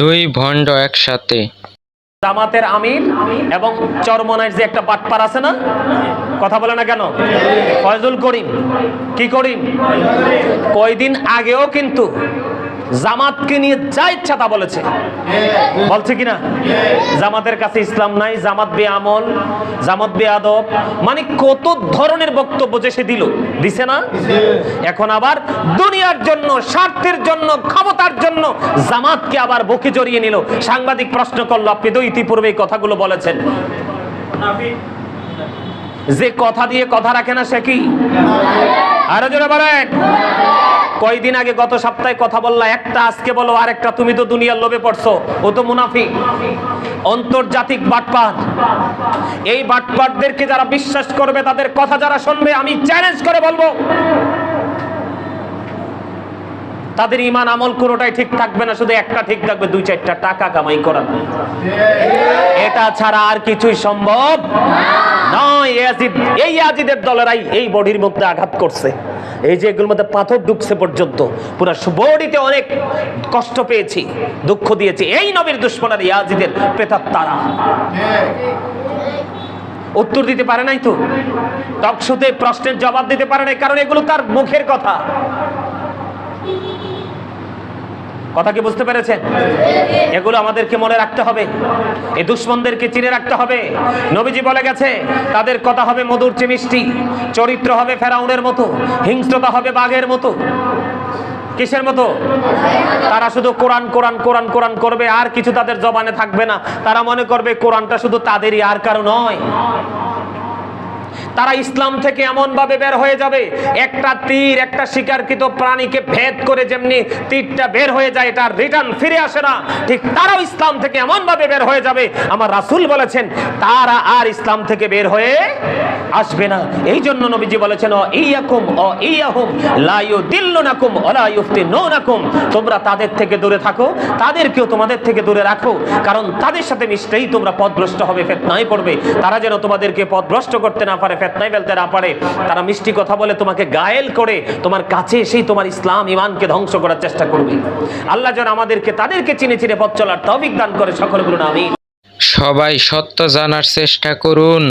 দুই ভণ্ড একসাথে। জামাতের আমির এবং চরমনাইর যে একটা বাটপার আছে না, কথা বলে না কেন? ফয়জুল করিম, কি করিম? কয়দিন আগেও কিন্তু জামাতকে নিয়ে যা ইচ্ছা তা বলেছে। বলছে কিনা? জামাতের কাছে ইসলাম নাই, জামাত বে আমল জামাত বে আদব মানে কত ধরনের বক্তব্য যে সে দিল। দিছে না? এখন আবার দুনিয়ার জন্য, স্বার্থের জন্য, ক্ষমতার জন্য জামাতকে আবার বুকে জড়িয়ে নিল। সাংবাদিক প্রশ্ন করল, আপনি তো ইতিপূর্বে এই কথাগুলো বলেছেন। যে কথা দিয়ে কথা রাখে না, সে কি? আরও জোরে বলেন। কয়দিন আগে গত সপ্তাহে কথা বললা, একটা আজকে বলো আরেকটা তুমি তো দুনিয়ার লোভে পড়ছো। ও তো মুনাফিক। আন্তর্জাতিক বাটপাট এই বাটপারদেরকে যারা বিশ্বাস করবে, তাদের কথা যারা শুনবে, আমি চ্যালেঞ্জ করে বলব। তাদের ইমান আমল কোনোটাই ঠিক থাকবে না, শুধু একটা ঠিক থাকবে, দুই চারটা টাকা কামাই করা এটা ছাড়া আর কিছুই সম্ভব নয়। এই দলেরাই এই বডির মধ্যে আঘাত করছে। এই যে এগুলোর মধ্যে পাথর ঢুকছে পর্যন্ত অনেক কষ্ট পেয়েছি, দুঃখ দিয়েছি। এই নবীর ইয়াজিদের উত্তর দিতে পারে নাই তো? টকশোতে প্রশ্নের জবাব দিতে পারে নাই, কারণ এগুলো তার মুখের কথা। কথা কি বুঝতে পেরেছেন? এগুলো আমাদেরকে মনে রাখতে হবে। এই দুশ্মনদেরকে চিনে রাখতে হবে। নবীজি বলে গেছে, তাদের কথা হবে মধুর চেয়ে মিষ্টি, চরিত্র হবে ফেরাউনের মতো, হিংস্রতা হবে বাঘের মতো। কিসের মতো? তারা শুধু কোরআন কোরআন কোরআন কোরআন করবে, আর কিছু তাদের জবানে থাকবে না। তারা মনে করবে, কোরআনটা শুধু তাদেরই, আর কারও নয়। তারা ইসলাম থেকে এমন ভাবে বের হয়ে যাবে, একটা তীর, একটা শিকারকৃত প্রাণীকে ভেদ করে যেমনি তীরটা বের হয়ে যায়, এটা রিটার্ন ফিরে আসে না। ঠিক তারাও ইসলাম থেকে এমন ভাবে বের হয়ে যাবে, আমার রাসূল বলেছেন, তারা আর ইসলাম থেকে বের হয়ে আসবে না। এই জন্য নবীজি বলেছেন ও ইয়াকুম ও ইয়াহুম, লা ইউদিল্লুনাকুম ওয়া ইউফতিনুনাকুম। তোমরা তাদের থেকে দূরে থাকো, তাদেরকেও তোমাদের থেকে দূরে রাখো, কারণ তাদের সাথে মিশতেই তোমরা পথভ্রষ্ট হবে, ফেতনায় পড়বে। তারা যেন তোমাদেরকে পথভ্রষ্ট করতে না পারে ফেতনায় ফেলতে না পারে, তারা মিষ্টি কথা বলে তোমাকে গায়েল করে, তোমার কাছে এসেই তোমার ইসলাম ইমানকে ধ্বংস করার চেষ্টা করবে। আল্লাহ যেন আমাদেরকে, তাদেরকে চিনে চিনে পথ চলার তৌফিক দান করে সকলগুলো আমি সবাই সত্য জানার চেষ্টা করুন।